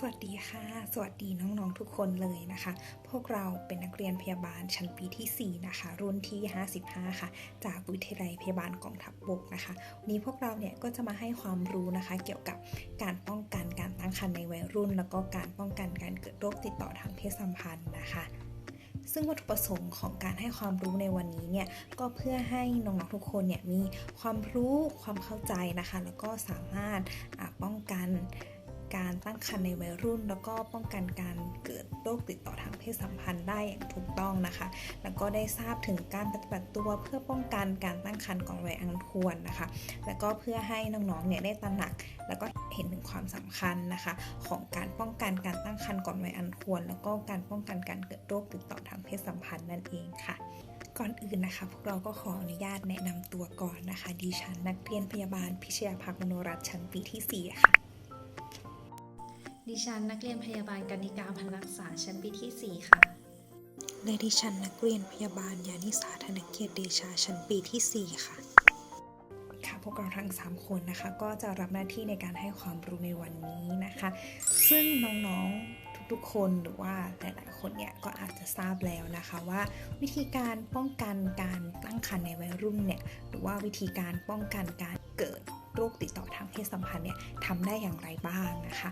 สวัสดีค่ะ สวัสดีน้องๆทุกคนเลยนะคะ พวกเราเป็นนักเรียนพยาบาลชั้นปีที่ 4 นะคะ รุ่นที่ 55 ค่ะ จากวิทยาลัยพยาบาลกองทัพบบกนะคะ วันนี้พวกเราเนี่ยก็จะมาให้ความรู้นะคะ เกี่ยวกับการป้องกันการตั้งครรภ์ในวัยรุ่น แล้วก็การป้องกันการเกิดโรคติดต่อทางเพศสัมพันธ์นะคะซึ่งวัตถุประสงค์ของการให้ความรู้ในวันนี้เนี่ยก็เพื่อให้น้องๆทุกคนเนี่ยมีความรู้ความเข้าใจนะคะ แล้วก็สามารถป้องกัน การตั้งครรภ์ในวัยรุ่น แล้วก็ป้องกันการเกิดโรคติดต่อทางเพศสัมพันธ์ได้อย่างถูกต้องนะคะ แล้วก็ได้ทราบถึงการปฏิบัติตัวเพื่อป้องกันการตั้งครรภ์ก่อนวัยอันควรนะคะ แล้วก็เพื่อให้น้องๆเนี่ยได้ตระหนัก แล้วก็เห็นถึงความสำคัญนะคะ ของการป้องกันการตั้งครรภ์ก่อนวัยอันควร แล้วก็การป้องกันการเกิดโรคติดต่อทางเพศสัมพันธ์นั่นเองค่ะก่อนอื่นนะคะ พวกเราก็ขออนุญาตแนะนำตัวก่อนนะคะดิฉันนักเรียนพยาบาลพิชยาภักดิ์มโนรัตน์ชั้นปีที่ 4 ค่ะ ดิฉันนักเรียนพยาบาลกนิกาพันรักษาชั้นปีที่ 4 ค่ะ และดิฉันนักเรียนพยาบาลยานิสาธนเกียรติเดชาชั้นปีที่ 4 ค่ะ ค่ะพวกเราทั้ง 3 คนนะคะ ก็จะรับหน้าที่ในการให้ความรู้ในวันนี้นะคะ ซึ่งน้องๆทุกๆคนหรือว่าหลายๆคนเนี่ยก็อาจจะทราบแล้วนะคะว่า วิธีการป้องกันการตั้งครรภ์ในวัยรุ่นเนี่ยหรือว่าวิธีการป้องกันการเกิด โรคติดต่อทางเพศสัมพันธ์เนี่ยทำได้อย่างไรบ้างนะคะ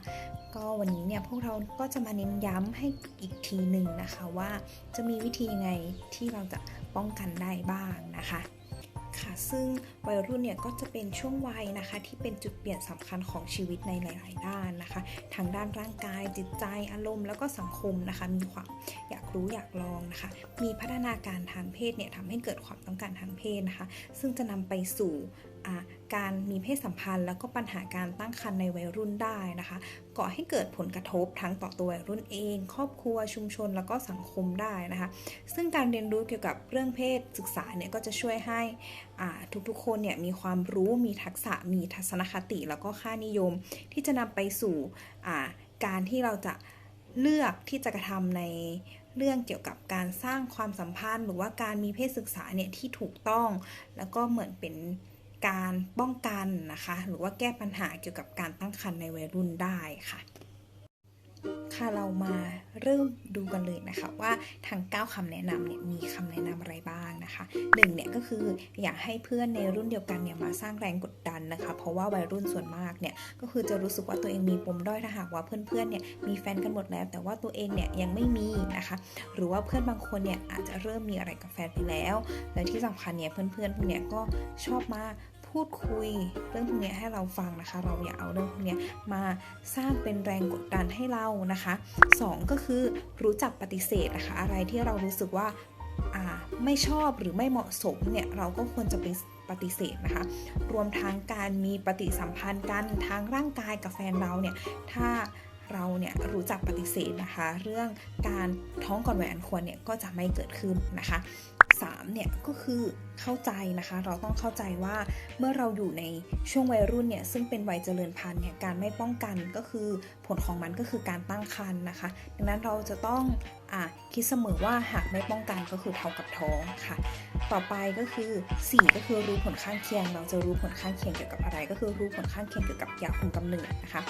ก็วันนี้เนี่ยพวกเราก็จะมาเน้นย้ำให้อีกทีหนึ่งนะคะว่าจะมีวิธียังไงที่เราจะป้องกันได้บ้างนะคะค่ะซึ่งวัยรุ่นเนี่ยก็จะเป็นช่วงวัยนะคะ ที่เป็นจุดเปลี่ยนสำคัญของชีวิตในหลาย ๆ ด้านนะคะ ทางด้านร่างกายจิตใจอารมณ์ แล้วก็สังคมนะคะ มีความอยากรู้อยากลองนะคะ มีพัฒนาการทางเพศเนี่ยทำให้เกิดความต้องการทางเพศนะคะ ซึ่งจะนำไปสู่ การมีเพศสัมพันธ์ แล้วก็ปัญหาการตั้งครรภ์ในวัยรุ่นได้นะคะก่อให้เกิดผลกระทบทั้งต่อตัววัยรุ่นเอง ครอบครัวชุมชนแล้วก็สังคมได้นะคะ ซึ่งการเรียนรู้เกี่ยวกับเรื่องเพศศึกษาเนี่ยก็จะช่วยให้ทุกๆคนเนี่ยมีความรู้มีทักษะมีทัศนคติ แล้วก็ค่านิยม ที่จะนำไปสู่การที่เราจะเลือกที่จะกระทำในเรื่องเกี่ยวกับการสร้างความสัมพันธ์ หรือว่าการมีเพศศึกษาเนี่ยที่ถูกต้อง แล้วก็เหมือนเป็น การป้องกันนะคะ หรือว่าแก้ปัญหาเกี่ยวกับการตั้งครรภ์ในวัยรุ่นได้ค่ะ ค่ะเรามาเริ่มดูกันเลยนะคะว่าทาง 9คำแนะนำเนี่ยมีคำแนะนำอะไรบ้างนะคะหนึ่งเนี่ยก็คืออยากให้เพื่อนในรุ่นเดียวกันเนี่ยมาสร้างแรงกดดันนะคะ เพราะว่าวัยรุ่นส่วนมากเนี่ยก็คือจะรู้สึกว่าตัวเองมีปมด้อยถ้าหากว่าเพื่อนๆเนี่ยมีแฟนกันหมดแล้ว แต่ว่าตัวเองเนี่ยยังไม่มีนะคะ หรือว่าเพื่อนบางคนเนี่ยอาจจะเริ่มมีอะไรกับแฟนไปแล้ว และที่สำคัญเนี่ยเพื่อนๆพวกเนี่ยก็ชอบมา พูดคุยเรื่องพวกนี้ให้เราฟังนะคะ เราอย่าเอาเรื่องพวกนี้มาสร้างเป็นแรงกดดันให้เรานะคะสองก็คือรู้จักปฏิเสธนะคะ อะไรที่เรารู้สึกว่าอ่าไม่ชอบหรือไม่เหมาะสมเนี่ยเราก็ควรจะไปปฏิเสธนะคะ รวมทั้งการมีปฏิสัมพันธ์กันทางร่างกายกับแฟนเราเนี่ยถ้าเราเนี่ยรู้จักปฏิเสธนะคะ เรื่องการท้องก่อนวัยอันควรเนี่ยก็จะไม่เกิดขึ้นนะคะ 3เนี่ยก็คือเข้าใจนะคะ เราต้องเข้าใจว่าเมื่อเราอยู่ในช่วงวัยรุ่นเนี่ยซึ่งเป็นวัยเจริญพันธุ์เนี่ยการไม่ป้องกันก็คือผลของมันก็คือการตั้งครรภ์นะคะ ดังนั้นเราจะต้องอคิดเสมอว่าหากไม่ป้องกันก็คือเท่ากับท้องค่ะต่อไปก็คือ 4 ก็คือรู้ผลข้างเคียง เราจะรู้ผลข้างเคียงเกี่ยวกับอะไร ก็คือรู้ผลข้างเคียงเกี่ยวกับยาคุมกำเนิดนะคะ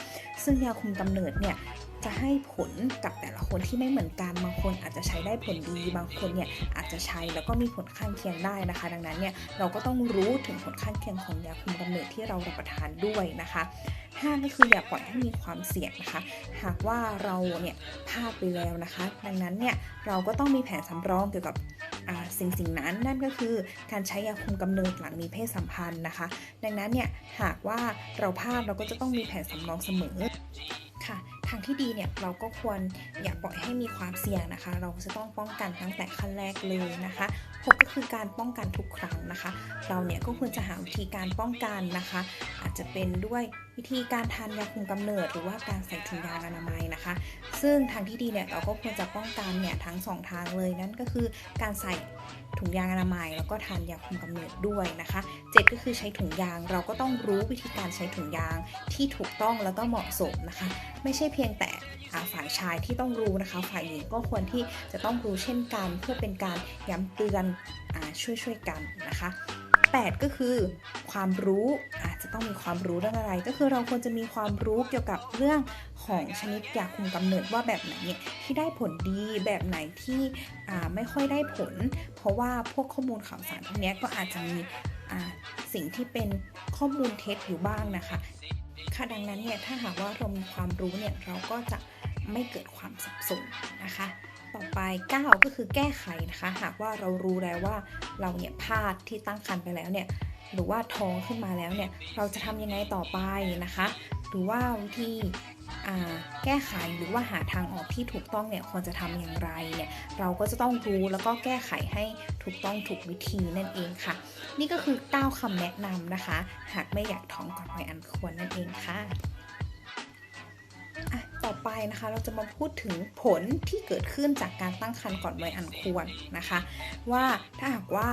ซึ่งยาคุมกำเนิดเนี่ยจะให้ผลกับแต่ละคนที่ไม่เหมือนกัน บางคนอาจจะใช้ได้ผลดี บางคนเนี่ยอาจจะใช้แล้วก็มีผลข้างเคียงได้นะคะ ดังนั้นเนี่ยเราก็ต้องรู้ถึงผลข้างเคียงของยาคุมกำเนิดที่เรารับประทานด้วยนะคะ5ก็คืออย่าปล่อยให้มีความเสี่ยงนะคะ หากว่าเราเนี่ยพลาดไปแล้วนะคะ ดังนั้นเนี่ยเราก็ต้องมีแผนสำรองเกี่ยวกับ สิ่งสิ่งนั้นนั่นก็คือการใช้ยาคุมกำเนิดหลังมีเพศสัมพันธ์นะคะ ดังนั้นเนี่ยหากว่าเราพลาดเราก็จะต้องมีแผนสำรองเสมอค่ะทางที่ดีเนี่ยเราก็ควรอย่าปล่อยให้มีความเสี่ยงนะคะ เราจะต้องป้องกันตั้งแต่ขั้นแรกเลยนะคะ หกก็คือการป้องกันทุกครั้งนะคะ เราเนี่ยก็ควรจะหาวิธีการป้องกันนะคะ อาจจะเป็นด้วยวิธีการทานยาคุมกำเนิด หรือว่าการใส่ถุงยางอนามัยนะคะ ซึ่งทางที่ดีเนี่ยเราก็ควรจะป้องกันเนี่ยทั้งสองทางเลยนั่นก็คือการใส่ถุงยางอนามัย แล้วก็ทานยาคุมกำเนิดด้วยนะคะเจ็ดก็คือใช้ถุงยางเราก็ต้องรู้วิธีการใช้ถุงยางที่ถูกต้องแล้วก็เหมาะสมนะคะ ไม่ใช่เพียงแต่ฝ่ายชายที่ต้องรู้นะคะ ฝ่ายหญิงก็ควรที่จะต้องรู้เช่นกัน เพื่อเป็นการย้ำเตือนช่วยช่วยๆกันนะคะ 8 ก็คือความรู้อาจจะต้องมีความรู้เรื่องอะไร ก็คือเราควรจะมีความรู้เกี่ยวกับเรื่องของชนิดยาคุมกำเนิดว่าแบบไหนเนี่ยที่ได้ผลดีแบบไหนที่ไม่ค่อยได้ผล เพราะว่าพวกข้อมูลข่าวสารพวกนี้ก็อาจจะมีสิ่งที่เป็นข้อมูลเท็จอยู่บ้างนะคะค่ะดังนั้นเนี่ยถ้าหากว่าเรามีความรู้เนี่ยเราก็จะไม่เกิดความสับสนนะคะ 9 ก็คือแก้ไขนะคะ หากว่าเรารู้แล้วว่าเราเนี่ยพลาดที่ตั้งครรภ์ไปแล้วเนี่ยหรือว่าท้องขึ้นมาแล้วเนี่ยเราจะทำยังไงต่อไปนะคะ หรือว่าวิธีแก้ไขหรือว่าหาทางออกที่ถูกต้องเนี่ยควรจะทำอย่างไรเนี่ยเราก็จะต้องรู้แล้วก็แก้ไขให้ถูกต้องถูกวิธีนั่นเองค่ะ นี่ก็คือ 9คำแนะนำนะคะ หากไม่อยากท้องก่อนวัยอันควรนั่นเองค่ะ ต่อไปนะคะเราจะมาพูดถึงผลที่เกิดขึ้นจากการตั้งครรภ์ก่อนวัยอันควรนะคะ ว่าถ้าหากว่า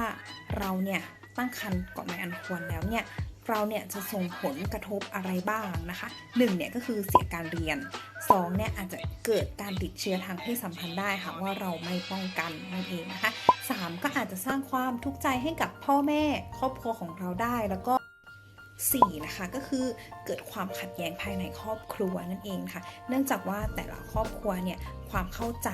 เราเนี่ยตั้งครรภ์ก่อนวัยอันควรแล้วเนี่ยเราเนี่ยจะส่งผลกระทบอะไรบ้างนะคะ1เนี่ยก็คือเสียการเรียน2เนี่ยอาจจะเกิดการติดเชื้อทางเพศสัมพันธ์ได้ค่ะว่าเราไม่ป้องกันนั่นเองนะคะ3ก็อาจจะสร้างความทุกข์ใจให้กับพ่อแม่ครอบครัวของเราได้แล้วก็ 4นะคะก็คือเกิดความขัดแย้งภายในครอบครัวนั่นเองค่ะ เนื่องจากว่าแต่ละครอบครัวเนี่ยความเข้าใจ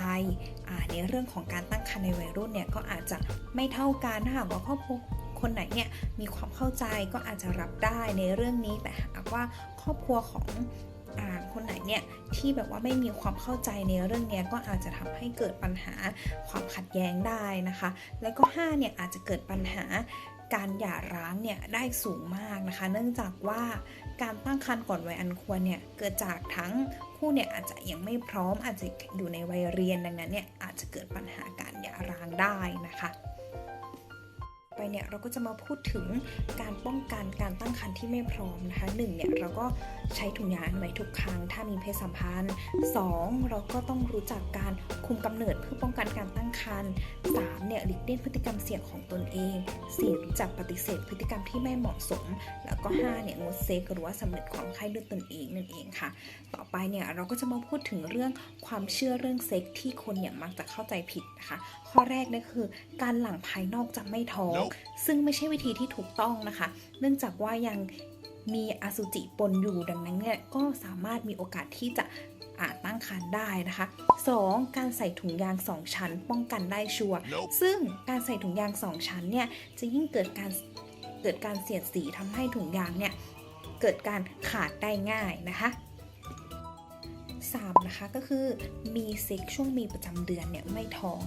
ในเรื่องของการตั้งครรภ์ในวัยรุ่นเนี่ยก็อาจจะไม่เท่ากันถ้าหากว่าครอบครัวคนไหนเนี่ยมีความเข้าใจก็อาจจะรับได้ในเรื่องนี้ แต่หากว่าครอบครัวของคนไหนเนี่ยที่แบบว่าไม่มีความเข้าใจในเรื่องนี้ก็อาจจะทำให้เกิดปัญหาความขัดแย้งได้นะคะ แล้วก็5เนี่ยอาจจะเกิดปัญหา การหย่าร้างเนี่ยได้สูงมากนะคะ เนื่องจากว่าการตั้งครรภ์ก่อนวัยอันควรเนี่ยเกิดจากทั้งคู่เนี่ยอาจจะยังไม่พร้อมอาจจะอยู่ในวัยเรียนดังนั้นเนี่ยอาจจะเกิดปัญหาการหย่าร้างได้นะคะ ไปเนี่ยเราก็จะมาพูดถึงการป้องกันการตั้งครรภ์ที่ไม่พร้อมนะคะหนึ่งเนี่ยเราก็ใช้ถุงยางอนามัยทุกครั้งถ้ามีเพศสัมพันธ์ 2. เราก็ต้องรู้จักการคุมกำเนิดเพื่อป้องกันการตั้งครรภ์ 3. เนี่ยหลีกเลี่ยงพฤติกรรมเสี่ยงของตนเอง 4. รู้จักปฏิเสธพฤติกรรมที่ไม่เหมาะสม แล้วก็ 5. เนี่ยงดเซ็กหรือว่าสำเร็จความใคร่ด้วยตนเองนั่นเองค่ะ ต่อไปเนี่ยเราก็จะมาพูดถึงเรื่องความเชื่อเรื่องเซ็กที่คนเนี่ยมักจะเข้าใจผิดนะคะข้อแรกนี่ยคือการหลั่งภายนอกจะไม่ท้องซึ่งไม่ใช่วิธีที่ถูกต้องนะคะ เนื่องจากว่ายังมีอสุจิปนอยู่ดังนั้นเนี่ยก็สามารถมีโอกาสที่จะอาจตั้งครรภ์ได้นะคะ 2. การใส่ถุงยาง 2 ชั้น ป้องกันได้ชัวร์ Nope. ซึ่งการใส่ถุงยาง 2 ชั้นเนี่ยจะยิ่งเกิดการเกิดการเสียดสีทำให้ถุงยางเนี่ยเกิดการขาดได้ง่ายนะคะ 3. นะคะก็คือมีเซ็กช่วงมีประจำเดือนเนี่ยไม่ท้อง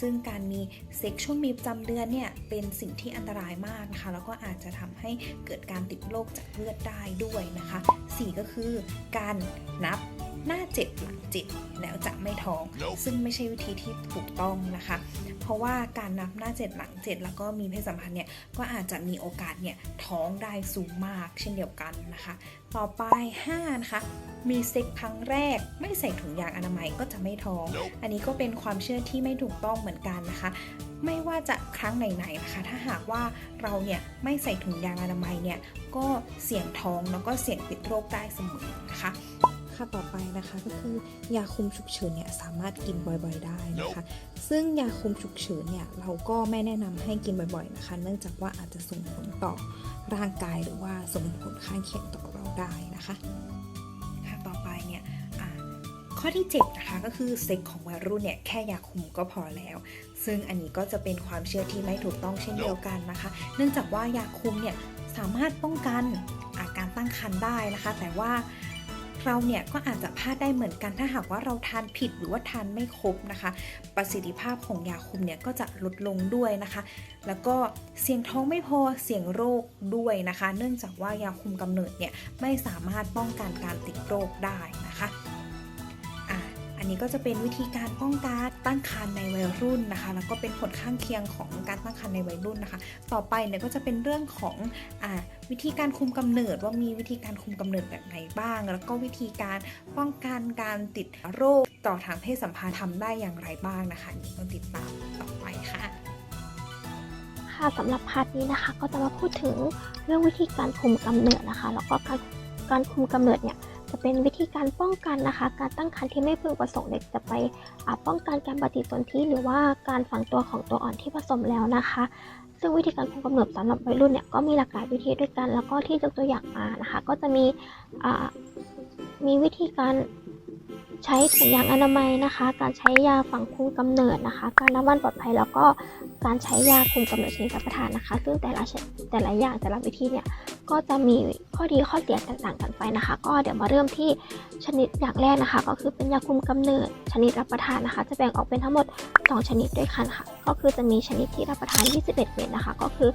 ซึ่งการมีเซ็กช่วงมีประจำเดือนเนี่ยเป็นสิ่งที่อันตรายมากนะคะ แล้วก็อาจจะทำให้เกิดการติดโรคจากเลือดได้ด้วยนะคะ 4 ก็คือการนับ หน้าเจ็ดหลังเจ็ดแล้วจะไม่ท้อง Nope. ซึ่งไม่ใช่วิธีที่ถูกต้องนะคะ เพราะว่าการนับหน้าเจ็ดหลังเจ็ดแล้วก็มีเพศสัมพันธ์เนี่ยก็อาจจะมีโอกาสเนี่ยท้องได้สูงมากเช่นเดียวกันนะคะ ต่อไป5นะคะมีเซ็กครั้งแรกไม่ใส่ถุงยางอนามัยก็จะไม่ท้อง Nope. อันนี้ก็เป็นความเชื่อที่ไม่ถูกต้องเหมือนกันนะคะ ไม่ว่าจะครั้งไหนๆนะคะ ถ้าหากว่าเราเนี่ยไม่ใส่ถุงยางอนามัยเนี่ยก็เสี่ยงท้องแล้วก็เสี่ยงติดโรคได้เสมอนะคะ ค่ะต่อไปนะคะก็คือยาคุมฉุกเฉินเนี่ยสามารถกินบ่อยๆได้นะคะ ซึ่งยาคุมฉุกเฉินเนี่ยเราก็ไม่แนะนำให้กินบ่อยๆนะคะ เนื่องจากว่าอาจจะส่งผลต่อร่างกายหรือว่าส่งผลข้างเคียงต่อเราได้นะคะค่ะต่อไปเนี่ยอะข้อที่7นะคะก็คือเซ็กของวัยรุ่นเนี่ยแค่ยาคุมก็พอแล้ว ซึ่งอันนี้ก็จะเป็นความเชื่อที่ไม่ถูกต้องเช่นเดียวกันนะคะ เนื่องจากว่ายาคุมเนี่ยสามารถป้องกันอาการตั้งครรภ์ได้นะคะ แต่ว่า เราเนี่ยก็อาจจะพลาดได้เหมือนกันถ้าหากว่าเราทานผิดหรือว่าทานไม่ครบนะคะ ประสิทธิภาพของยาคุมเนี่ยก็จะลดลงด้วยนะคะ แล้วก็เสี่ยงท้องไม่พอเสี่ยงโรคด้วยนะคะ เนื่องจากว่ายาคุมกำเนิดเนี่ยไม่สามารถป้องกันการติดโรคได้นะคะอันนี้ก็จะเป็นวิธีการป้องกันตั้งครรภ์ในวัยรุ่นนะคะ แล้วก็เป็นผลข้างเคียงของการตั้งครรภ์ในวัยรุ่นนะคะ ต่อไปเนี่ยก็จะเป็นเรื่องของอ่า วิธีการคุมกำเนิดว่ามีวิธีการคุมกำเนิดแบบไหนบ้าง แล้วก็วิธีการป้องกันการติดโรคต่อทางเพศสัมพันธ์ทำได้อย่างไรบ้างนะคะนี่ต้องติดตามต่อไปค่ะค่ะสำหรับพาร์ทนี้นะคะ ก็จะมาพูดถึงเรื่องวิธีการคุมกำเนิดนะคะ แล้วก็การการคุมกำเนิดเนี่ยจะเป็นวิธีการป้องกันนะคะ การตั้งครรภ์ที่ไม่พึงประสงค์เนี่ยจะไปป้องกันการปฏิสนธิหรือว่าการฝังตัวของตัวอ่อนที่ผสมแล้วนะคะ ซึ่งวิธีการคุมกำเนิดสำหรับวัยรุ่นเนี่ยก็มีหลากหลายวิธีด้วยกัน แล้วก็ที่ยกตัวอย่างมานะคะ ก็จะมีมีวิธีการใช้ถุงยางอนามัยนะคะ การใช้ยาฝังคุมกำเนิดนะคะ การน้ำมันปลอดภัยแล้วก็การใช้ยาคุมกำเนิดชนิดรับประทานนะคะ ซึ่งแต่ละแต่ละอย่างแต่ละวิธีเนี่ย ก็จะมีข้อดีข้อเสียแตกต่างกันไปนะคะ ก็เดี๋ยวมาเริ่มที่ชนิดอย่างแรกนะคะ ก็คือเป็นยาคุมกำเนิดชนิดรับประทานนะคะ จะแบ่งออกเป็นทั้งหมด 2 ชนิดด้วยกันค่ะ ก็คือจะมีชนิดที่รับประทาน 21 เม็ดนะคะ ก็คือ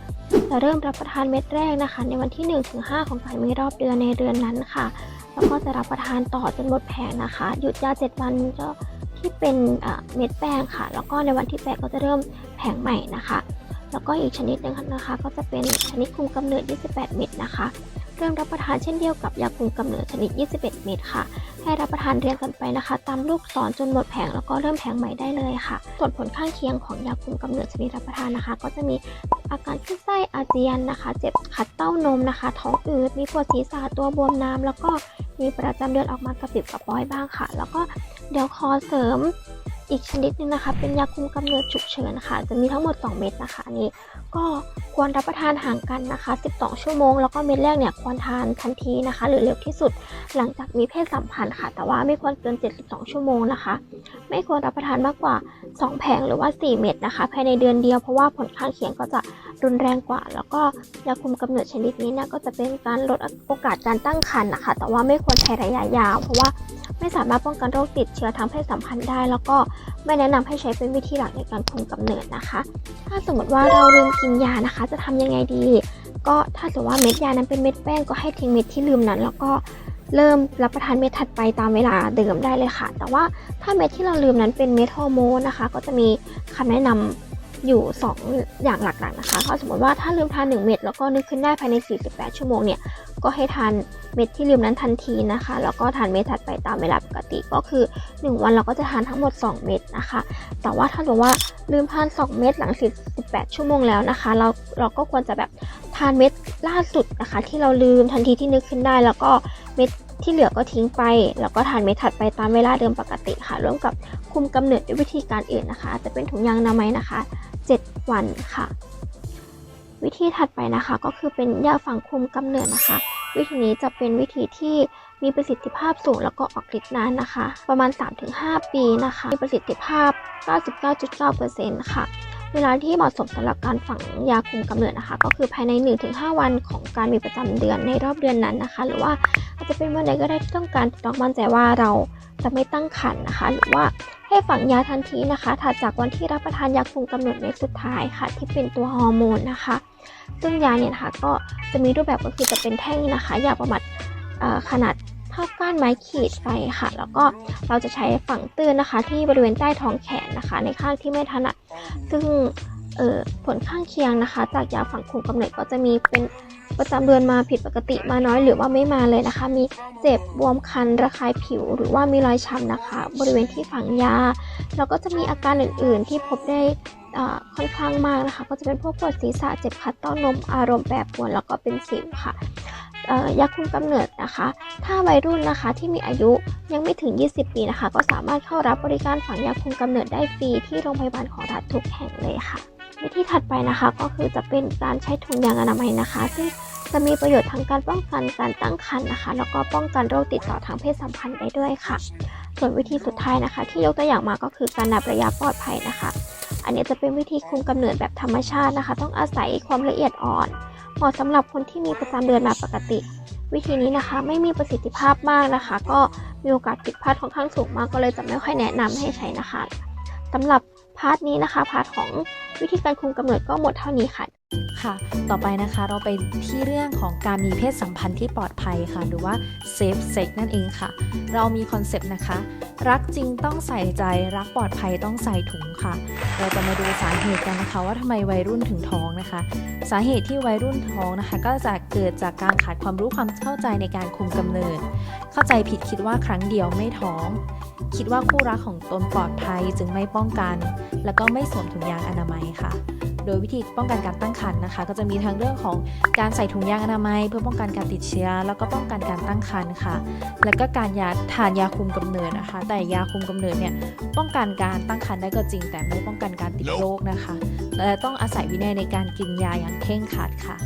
จะเริ่มรับประทานเม็ดแรกนะคะ ในวันที่ 1-5 ของการมีรอบเดือนในเดือนนั้นค่ะแล้วก็จะรับประทานต่อจนหมดแผงนะคะ หยุดยา 7 วันก็ที่เป็นเม็ดแป้งค่ะ แล้วก็ในวันที่ 8 ก็จะเริ่มแผงใหม่นะคะ แล้วก็อีกชนิดหนึ่งนะคะ ก็จะเป็นชนิดคุมกำเนิด 28 เม็ดนะคะเริ่มรับประทานเช่นเดียวกับยาคุมกำเนิดชนิด 21 เม็ดค่ะ ให้รับประทานเรียงกันไปนะคะ ตามลูกศรจนหมดแผงแล้วก็เริ่มแผงใหม่ได้เลยค่ะ ส่วนผลข้างเคียงของยาคุมกำเนิดชนิดรับประทานนะคะ ก็จะมีอาการขึ้นไส้อาเจียนนะคะ เจ็บขัดเต้านมนะคะ ท้องอืดมีปวดศีรษะตัวบวมน้ำแล้วก็มีประจำเดือนออกมากระปิบกระปอยบ้างค่ะ แล้วก็เดี๋ยวขอเสริม อีกชนิดหนึงนะคะ เป็นยาคุมกำเนิดฉุกเฉินค่ะ จะมีทั้งหมด 2 เม็ดนะคะนี้ ก็ควรรับประทานห่างกันนะคะ 12 ชั่วโมง แล้วก็เม็ดแรกเนี่ยควรทานทันทีนะคะ หรือเร็วที่สุดหลังจากมีเพศสัมพันธ์ค่ะ แต่ว่าไม่ควรเกิน 72 ชั่วโมงนะคะ ไม่ควรรับประทานมากกว่า 2 แผงหรือว่า 4 เม็ดนะคะ ภายในเดือนเดียวเพราะว่าผลข้างเคียงก็จะรุนแรงกว่า แล้วก็ยาคุมกำเนิดชนิดนี้นี่ยก็จะเป็นการลดโอกาสการตั้งครรภ์นะคะ แต่ว่าไม่ควรใช้ระยะยาว เพราะว่า ไม่สามารถป้องกันโรคติดเชื้อทางเพศสัมพันธ์ได้ แล้วก็ไม่แนะนำให้ใช้เป็นวิธีหลักในการคุมกำเนิดนะคะ ถ้าสมมติว่าเราลืมกินยานะคะ จะทำยังไงดี ก็ถ้าสมมติว่าเม็ดยานั้นเป็นเม็ดแป้งก็ให้ทิ้งเม็ดที่ลืมนั้น แล้วก็เริ่มรับประทานเม็ดถัดไปตามเวลาเดิมได้เลยค่ะ แต่ว่าถ้าเม็ดที่เราลืมนั้นเป็นเม็ดฮอร์โมนนะคะ ก็จะมีคำแนะนำอยู่ 2 อย่างหลักๆนะคะถ้าสมมติว่าถ้าลืมทาน1เม็ดแล้วก็นึกขึ้นได้ภายใน 48 ชั่วโมงเนี่ย ก็ให้ทานเม็ดที่ลืมนั้นทันทีนะคะ แล้วก็ทานเม็ดถัดไปตามเวลาปกติก็คือ 1 วันเราก็จะทานทั้งหมด 2 เม็ดนะคะ แต่ว่าถ้าสมมติว่าลืมทาน 2 เม็ดหลัง48ชั่วโมงแล้วนะคะ เราเราก็ควรจะแบบทานเม็ดล่าสุดนะคะ ที่เราลืมทันทีที่นึกขึ้นได้ แล้วก็เม็ดที่เหลือก็ทิ้งไป แล้วก็ทานเม็ดถัดไปตามเวลาเดิมปกติค่ะ ร่วมกับคุมกำเนิดด้วยวิธีการอื่นนะคะ จะเป็นถุงยางนามัยนะคะ 7 วันค่ะ วิธีถัดไปนะคะก็คือเป็นยาฝังคุมกำเนิดนะคะ วิธีนี้จะเป็นวิธีที่มีประสิทธิภาพสูงแล้วก็ออกฤทธิ์นานนะคะ ประมาณ 3-5 ปีนะคะ มีประสิทธิภาพ 99.9%ค่ะ เวลาที่เหมาะสมสำหรับการฝังยาคุมกำเนิดนะคะ ก็คือภายใน 1-5 วันของการมีประจำเดือนในรอบเดือนนั้นนะคะ หรือว่าอาจจะเป็นวันใดก็ได้ที่ต้องการต้องมั่นใจว่าเราจะไม่ตั้งครรภ์นะคะ หรือว่าให้ฝังยาทันทีนะคะถัดจากวันที่รับประทานยาคุมกำเนิดเม็ดสุดท้ายค่ะ ที่เป็นตัวฮอร์โมนนะคะ ซึ่งยาเนี่ยนะคะก็จะมีรูปแบบก็คือจะเป็นแท่งนะคะยาประมาณขนาด เท่าก้านไม้ขีดไปค่ะ แล้วก็เราจะใช้ฝังตื้นนะคะ ที่บริเวณใต้ท้องแขนนะคะ ในข้างที่ไม่ถนัด ซึ่งผลข้างเคียงนะคะ จากยาฝังคุมกำเนิดก็จะมีเป็นประจำเดือนมาผิดปกติมาน้อยหรือว่าไม่มาเลยนะคะ มีเจ็บบวมคันระคายผิว หรือว่ามีรอยช้ำนะคะ บริเวณที่ฝังยา แล้วก็จะมีอาการอื่น ๆ ที่พบได้ค่อนข้างมากนะคะ ก็จะเป็นพวกปวดศีรษะเจ็บคัดเต้านมอารมณ์แปรปรวนแล้วก็เป็นสิวค่ะ ยาคุมกำเนิดนะคะ ถ้าวัยรุ่นนะคะที่มีอายุยังไม่ถึง 20 ปีนะคะ ก็สามารถเข้ารับบริการฝังยาคุมกำเนิดได้ฟรีที่โรงพยาบาลของรัฐทุกแห่งเลยค่ะ วิธีถัดไปนะคะก็คือจะเป็นการใช้ถุงยางอนามัยนะคะ ซึ่งจะมีประโยชน์ทั้งการป้องกันการตั้งครรภ์นะคะ แล้วก็ป้องกันโรคติดต่อทางเพศสัมพันธ์ได้ด้วยค่ะ ส่วนวิธีสุดท้ายนะคะ ที่ยกตัวอย่างมาก็คือการนับระยะปลอดภัยนะคะ อันนี้จะเป็นวิธีคุมกำเนิดแบบธรรมชาตินะคะ ต้องอาศัยความละเอียดอ่อน เหมาะสำหรับคนที่มีประจำเดือนมาปกติ วิธีนี้นะคะไม่มีประสิทธิภาพมากนะคะ ก็มีโอกาสผิดพลาดค่อนข้างสูงมากก็เลยจะไม่ค่อยแนะนำให้ใช้นะคะสำหรับพาร์ทนี้นะคะพาร์ทของ วิธีการคุมกำเนิดก็หมดเท่านี้ค่ะค่ะ ต่อไปนะคะเราไปที่เรื่องของการมีเพศสัมพันธ์ที่ปลอดภัยค่ะ หรือว่า safe sex นั่นเองค่ะ เรามีคอนเซปต์นะคะ รักจริงต้องใส่ใจ รักปลอดภัยต้องใส่ถุงค่ะ เราจะมาดูสาเหตุกันนะคะ ว่าทำไมวัยรุ่นถึงท้องนะคะ สาเหตุที่วัยรุ่นท้องนะคะ ก็จะเกิดจากการขาดความรู้ความเข้าใจในการคุมกำเนิด เข้าใจผิดคิดว่าครั้งเดียวไม่ท้อง คิดว่าคู่รักของตนปลอดภัยจึงไม่ป้องกัน แล้วก็ไม่สวมถุงยางอนามัยค่ะ โดยวิธีป้องกันการตั้งครรภ์นะคะ ก็จะมีทั้งเรื่องของการใส่ถุงยางอนามัย เพื่อป้องกันการติดเชื้อ แล้วก็ป้องกันการตั้งครรภ์ค่ะ แล้วก็การยาทานยาคุมกำเนิดนะคะ แต่ยาคุมกำเนิดเนี่ยป้องกันการตั้งครรภ์ได้ก็จริง แต่ไม่ป้องกันการติดโรคนะคะและต้องอาศัยวินัยในการกินยาอย่างเคร่งครัดค่ะ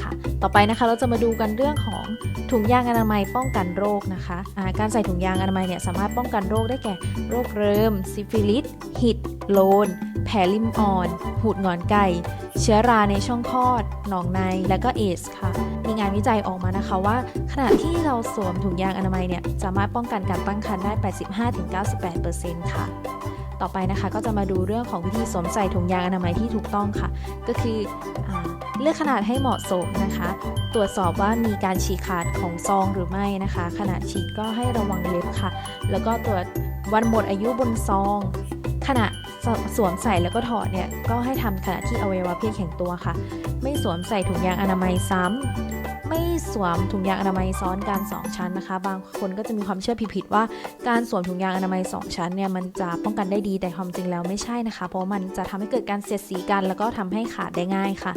ค่ะ ต่อไปนะคะเราจะมาดูกันเรื่องของ ถุงยางอนามัยป้องกันโรคนะคะะการใส่ถุงยางอนามัยเนี่ยสามารถป้องกันโรคได้แก่ โรคเริมซิฟิลิสหิดโลน แผลริมอ่อน หูดงอนไก่ เชื้อราในช่องคลอด หนองใน และก็เอสค่ะ มีงานวิจัยออกมานะคะว่า ขณะที่เราสวมถุงยางอนามัยเนี่ยสามารถป้องกันการตั้งครรภ์ได้ 85-98%ค่ะ ต่อไปนะคะก็จะมาดูเรื่องของวิธีสวมใส่ถุงยางอนามัยที่ถูกต้องค่ะ ก็คืออเลือกขนาดให้เหมาะสมนะคะ ตรวจสอบว่ามีการฉีกขาดของซองหรือไม่นะคะ ขณะฉีดก็ให้ระวังเล็บค่ะ แล้วก็ตรวจวันหมดอายุบนซอง ขณะสวมใส่แล้วก็ถอดเนี่ยก็ให้ทำขณะที่อวัยวะเพศแข็งตัวค่ะ ไม่สวมใส่ถุงยางอนามัยซ้ำ ไม่สวมถุงยางอนามัยซ้อนกันสองชั้นนะคะ บางคนก็จะมีความเชื่อผิดๆว่า การสวมถุงยางอนามัย 2 ชั้นเนี่ยมันจะป้องกันได้ดีแต่ความจริงแล้วไม่ใช่นะคะ เพราะมันจะทำให้เกิดการเสียดสีกัน แล้วก็ทำให้ขาดได้ง่ายค่ะ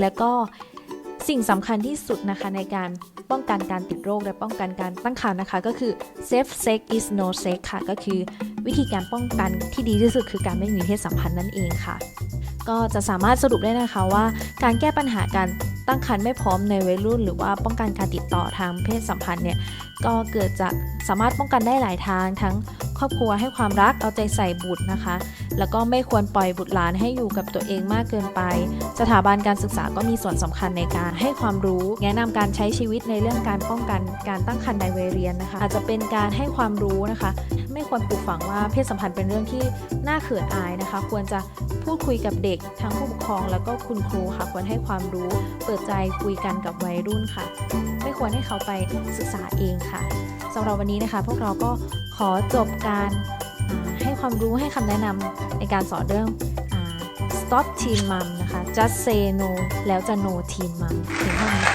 แล้วก็สิ่งสำคัญที่สุดนะคะในการป้องกันการติดโรคและป้องกันการตั้งครรภ์นะคะ ก็คือ safe sex is no sex ค่ะ ก็คือวิธีการป้องกันที่ดีที่สุดคือการไม่มีเพศสัมพันธ์นั่นเองค่ะ ก็จะสามารถสรุปได้นะคะว่า การแก้ปัญหาการ ตั้งครรภ์ไม่พร้อมในวัยรุ่น หรือว่าป้องกันการติดต่อทางเพศสัมพันธ์เนี่ยก็เกิดจากสามารถป้องกันได้หลายทาง ทั้งครอบครัวให้ความรักเอาใจใส่บุตรนะคะ แล้วก็ไม่ควรปล่อยบุตรหลานให้อยู่กับตัวเองมากเกินไป สถาบันการศึกษาก็มีส่วนสำคัญในการให้ความรู้แนะนำการใช้ชีวิตในเรื่องการป้องกันการตั้งครรภ์ในวัยเรียนนะคะ อาจจะเป็นการให้ความรู้นะคะ ไม่ควรปลูกฝังว่าเพศสัมพันธ์เป็นเรื่องที่น่าเขินอายนะคะ ควรจะพูดคุยกับเด็กทั้งผู้ปกครอง แล้วก็คุณครูค่ะควรให้ความรู้ เปิดใจคุยกันกับวัยรุ่นค่ะ ไม่ควรให้เขาไปศึกษาเองค่ะสำหรับวันนี้นะคะ พวกเราก็ขอจบการให้ความรู้ให้คำแนะนำในการสอนเรื่อง stop teen mom นะคะ just say no แล้วจะ no teen mom ถึงเท่านี้